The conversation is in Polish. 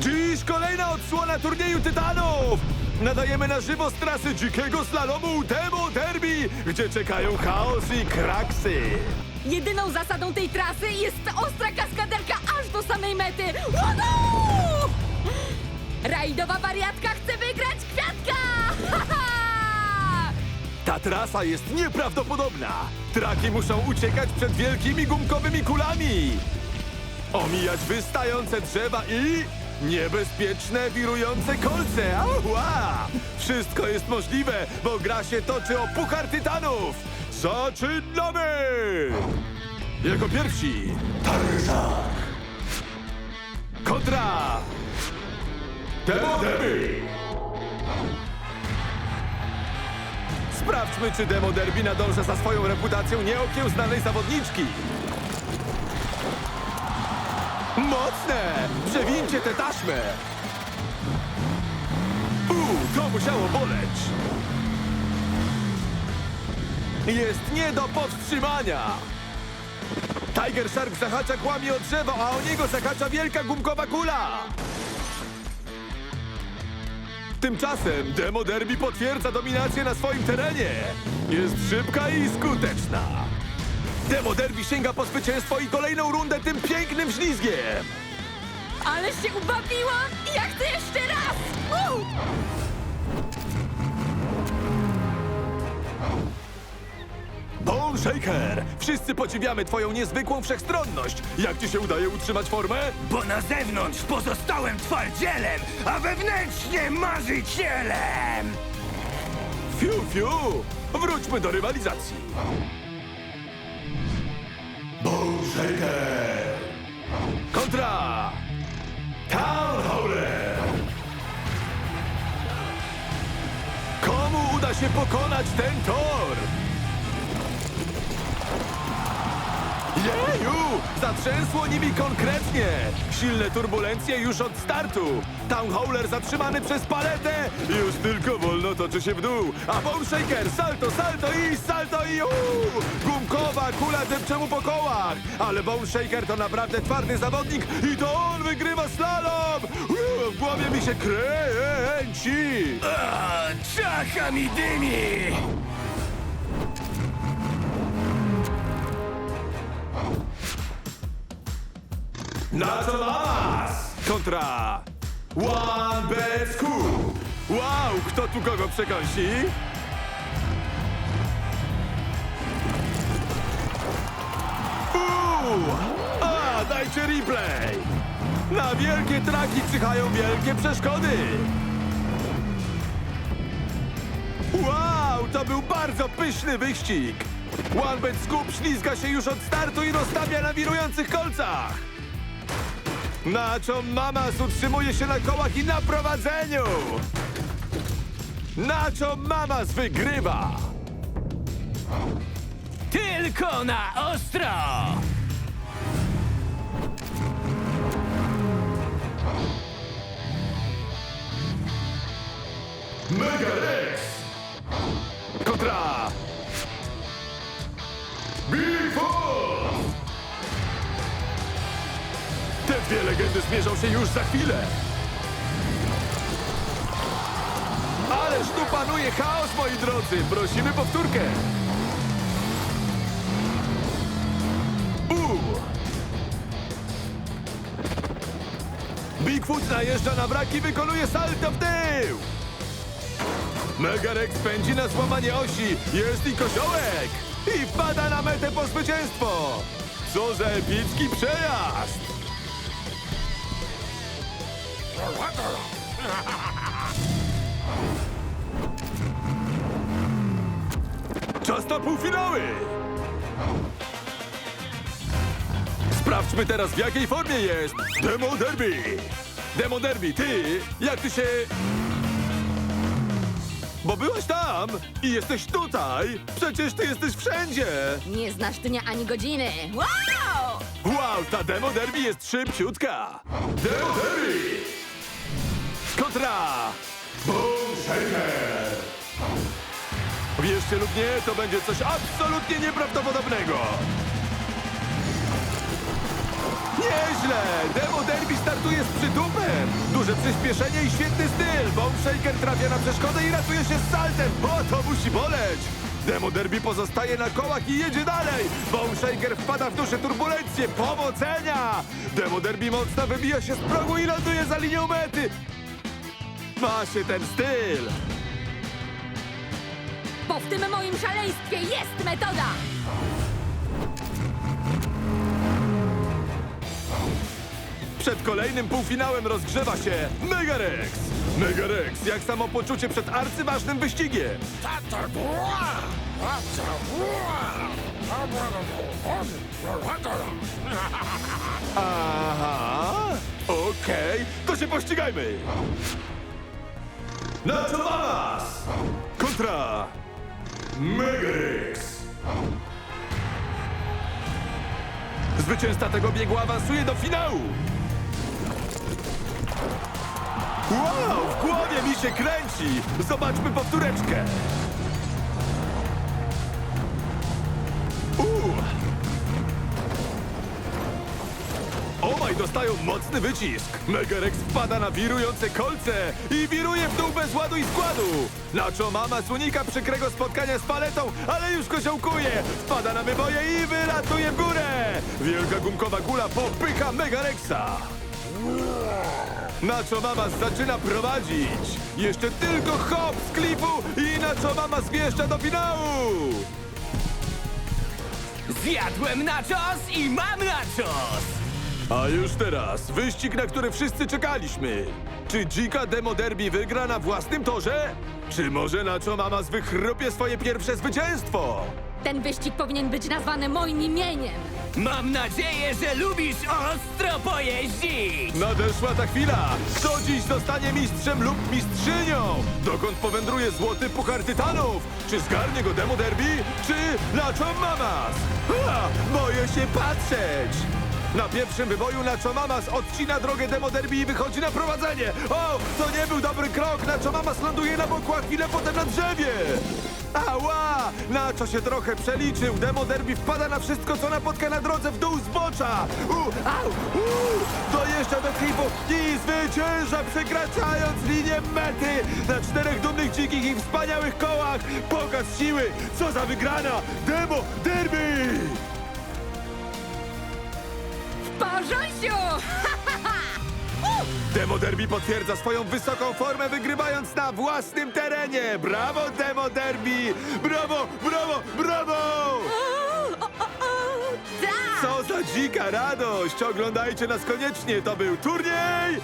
Dziś kolejna odsłona turnieju Tytanów! Nadajemy na żywo z trasy dzikiego slalomu Demo Derby, gdzie czekają chaos i kraksy. Jedyną zasadą tej trasy jest ostra kaskaderka aż do samej mety. Woohoo! Rajdowa wariatka chce wygrać kwiatka! Ha, ha! Ta trasa jest nieprawdopodobna. Traki muszą uciekać przed wielkimi gumkowymi kulami. Omijać wystające drzewa i niebezpieczne wirujące kolce. Ała! Wszystko jest możliwe, bo gra się toczy o Puchar Tytanów. Zaczynamy! Jako pierwsi Tarzan kontra Demo Derby. Sprawdźmy, czy Demo Derby nadąża za swoją reputacją nieokiełznanej zawodniczki. Mocne! Przewincie tę taśmę! Uuu, to musiało boleć! Jest nie do powstrzymania! Tiger Shark zahacza kłamie o drzewo, a o niego zahacza wielka gumkowa kula! Tymczasem Demo Derby potwierdza dominację na swoim terenie. Jest szybka i skuteczna. Demo Derby sięga po zwycięstwo i kolejną rundę tym pięknym ślizgiem. Ale się ubawiłam! Ja chcę jeszcze raz! Woo! Bone Shaker! Wszyscy podziwiamy twoją niezwykłą wszechstronność. Jak ci się udaje utrzymać formę? Bo na zewnątrz pozostałem twardzielem, a wewnętrznie marzycielem! Fiu, fiu! Wróćmy do rywalizacji. Shaker! Kontra! Town Howler! Komu uda się pokonać ten tor? Jeju! Zatrzęsło nimi konkretnie! Silne turbulencje już od startu! Town Howler zatrzymany przez paletę! Już tylko wolno toczy się w dół! A Bone Shaker salto, salto i salto i uuu! Gumkowa kula depcze mu po kołach! Ale Bone Shaker to naprawdę twardy zawodnik i to on wygrywa slalom! Uuu, w głowie mi się kręci! A, czacha mi dymi! Na co mamas? Kontra One. Wow, kto tu kogo przekąsi? Uuu! A, dajcie replay! Na wielkie traki czyhają wielkie przeszkody! Wow, to był bardzo pyszny wyścig! One Bad Scoop ślizga się już od startu i rozstawia na wirujących kolcach! Nacho Mamas utrzymuje się na kołach i na prowadzeniu! Nacho Mamas wygrywa! Tylko na ostro! Mega Rex! Zmierzą się już za chwilę! Ależ tu panuje chaos, moi drodzy! Prosimy powtórkę! Bigfoot najeżdża na brak i wykonuje salto w tył! Megarex pędzi na złamanie osi. Jest i koziołek. I wpada na metę po zwycięstwo. Co za epicki przejazd. Czas na półfinały. Sprawdźmy teraz, w jakiej formie jest Demo Derby. Demo Derby, ty, jak ty się bo byłeś tam i jesteś tutaj! Przecież ty jesteś wszędzie! Nie znasz dnia ani godziny. Wow! Wow, ta demo derby jest szybciutka! Demo derby! Kontra! Boom Shaker! Wierzcie lub nie, to będzie coś absolutnie nieprawdopodobnego! Nieźle! Demo Derby startuje z przytupem! Duże przyspieszenie i świetny styl! Bomb Shaker trafia na przeszkodę i ratuje się z saltem! O, to musi boleć! Demo Derby pozostaje na kołach i jedzie dalej! Bomb Shaker wpada w duże turbulencje! Powodzenia! Demo Derby mocno wybija się z progu i ląduje za linią mety! Ma się ten styl! Bo w tym moim szaleństwie jest metoda! Przed kolejnym półfinałem rozgrzewa się Megarex! Megarex, jak samopoczucie przed arcyważnym wyścigiem! Aha, okej, to się pościgajmy! Nacho Mamas! Kontra Megarex! Zwycięzca tego biegu awansuje do finału! Wow, w głowie mi się kręci! Zobaczmy powtóreczkę! Dostają mocny wycisk! Megarex wpada na wirujące kolce i wiruje w dół bez ładu i składu! Nacho Mama unika przykrego spotkania z paletą, ale już koziołkuje! Wpada na wyboje i wylatuje w górę! Wielka gumkowa kula popycha Megarexa! Nacho Mama zaczyna prowadzić! Jeszcze tylko hop z klifu i Nacho Mama zjeżdża do finału! Zjadłem nachos i mam nachos! A już teraz wyścig, na który wszyscy czekaliśmy. Czy Dzika Demo Derby wygra na własnym torze? Czy może Nacho Mama wychrupie swoje pierwsze zwycięstwo? Ten wyścig powinien być nazwany moim imieniem! Mam nadzieję, że lubisz ostro pojeździć! Nadeszła ta chwila! Kto dziś zostanie mistrzem lub mistrzynią? Dokąd powędruje złoty puchar tytanów? Czy zgarnie go Demo Derby? Czy Nacho Mamas? Ha! Boję się patrzeć! Na pierwszym wyboju Nacho Mamas odcina drogę Demo Derby i wychodzi na prowadzenie! O! To nie był dobry krok! Nacho Mamas ląduje na boku, a chwilę potem na drzewie! Ała! Nacho się trochę przeliczył. Demo Derby wpada na wszystko, co napotka na drodze w dół zbocza. U, au, u, dojeżdża do klipu i zwycięża, przekraczając linię mety na czterech dumnych, dzikich i wspaniałych kołach. Pokaz siły. Co za wygrana! Demo Derby! Bożosiu! Demo Derby potwierdza swoją wysoką formę, wygrywając na własnym terenie. Brawo, Demo Derby! Brawo, brawo, brawo! Co za dzika radość! Oglądajcie nas koniecznie, to był turniej